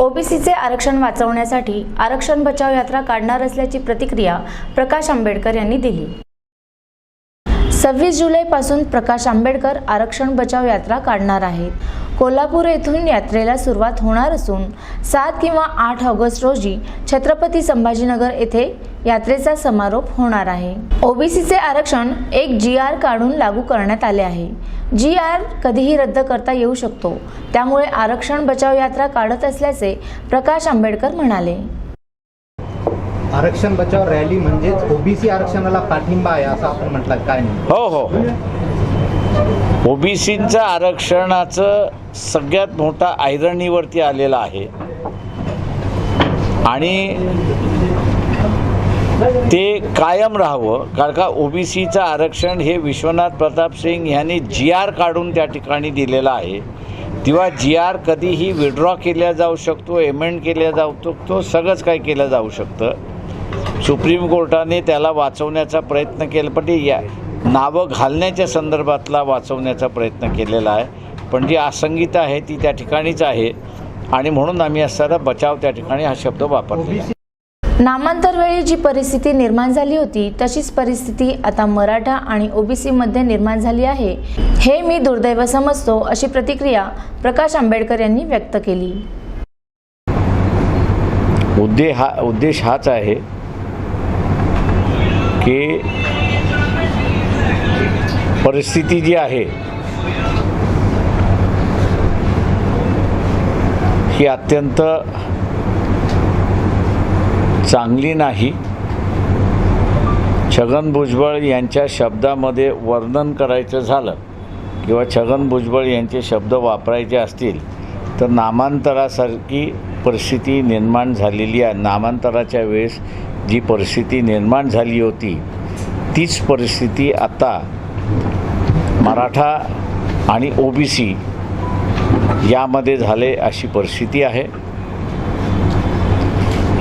ओबीसीचे आरक्षण वाचवण्यासाठी आरक्षण बचाव यात्रा काढणार असल्याची प्रतिक्रिया प्रकाश आंबेडकर यांनी दिली. सव्वीस जुलैपासून प्रकाश आंबेडकर आरक्षण बचाव यात्रा काढणार आहेत. कोल्हापूर येथून यात्रेला सुरुवात होणार असून सात किंवा आठ ऑगस्ट रोजी छत्रपती संभाजीनगर येथे यात्रेचा समारोप होणार आहे. ओबीसीचे आरक्षण एक जी आर काढून लागू करण्यात आले आहे. जी आर कधीही रद्द करता येऊ शकतो. त्यामुळे आरक्षण बचाव यात्रा काढत असल्याचे प्रकाश आंबेडकर म्हणाले. आरक्षण बचाव रॅली म्हणजेच ओबीसी आरक्षणाला पाठिंबा आहे असं आपण म्हटलं. काय नाही. हो हो. ओबीसीचं आरक्षणाचं सगळ्यात मोठा ऐरणीवरती आलेला आहे. आणि ते कायम राहावं. कारण का ओबीसीचं आरक्षण हे विश्वनाथ प्रताप सिंग यांनी जी आर काढून त्या ठिकाणी दिलेलं आहे. किंवा जी आर कधीही विड्रॉ केल्या जाऊ शकतो एमेंड केल्या जाऊ शकतो सगळंच काही केलं जाऊ शकतं. सुप्रीम कोर्टाने त्याला वाचवण्याचा प्रयत्न केला पण ते या नावं घालण्याच्या संदर्भातला वाचवण्याचा प्रयत्न केलेला आहे. पण जी असंगीता आहे ती त्या ठिकाणीच आहे. आणि म्हणून आम्ही असताना बचाव त्या ठिकाणी हा शब्द वापरतो नामांतर वेळी जी परिस्थिती निर्माण झाली होती तशीच परिस्थिती आता मराठा आणि ओबीसी मध्ये निर्माण झाली आहे. हे मी दुर्दैव समजतो अशी प्रतिक्रिया प्रकाश आंबेडकर यांनी व्यक्त केली. उद्दे हा उद्देश हाच आहे की परिस्थिती जी आहे ही अत्यंत चांगली नाही. छगन भुजबळ यांच्या शब्दामध्ये वर्णन करायचं झालं किंवा छगन भुजबळ यांचे शब्द वापरायचे असतील तर नामांतरासारखी परिस्थिती निर्माण झालेली आहे. नामांतराच्या वेळेस जी परिस्थिती निर्माण झाली होती तीच परिस्थिती आता मराठा आणि ओबीसी यामध्ये झाले अशी परिस्थिती आहे.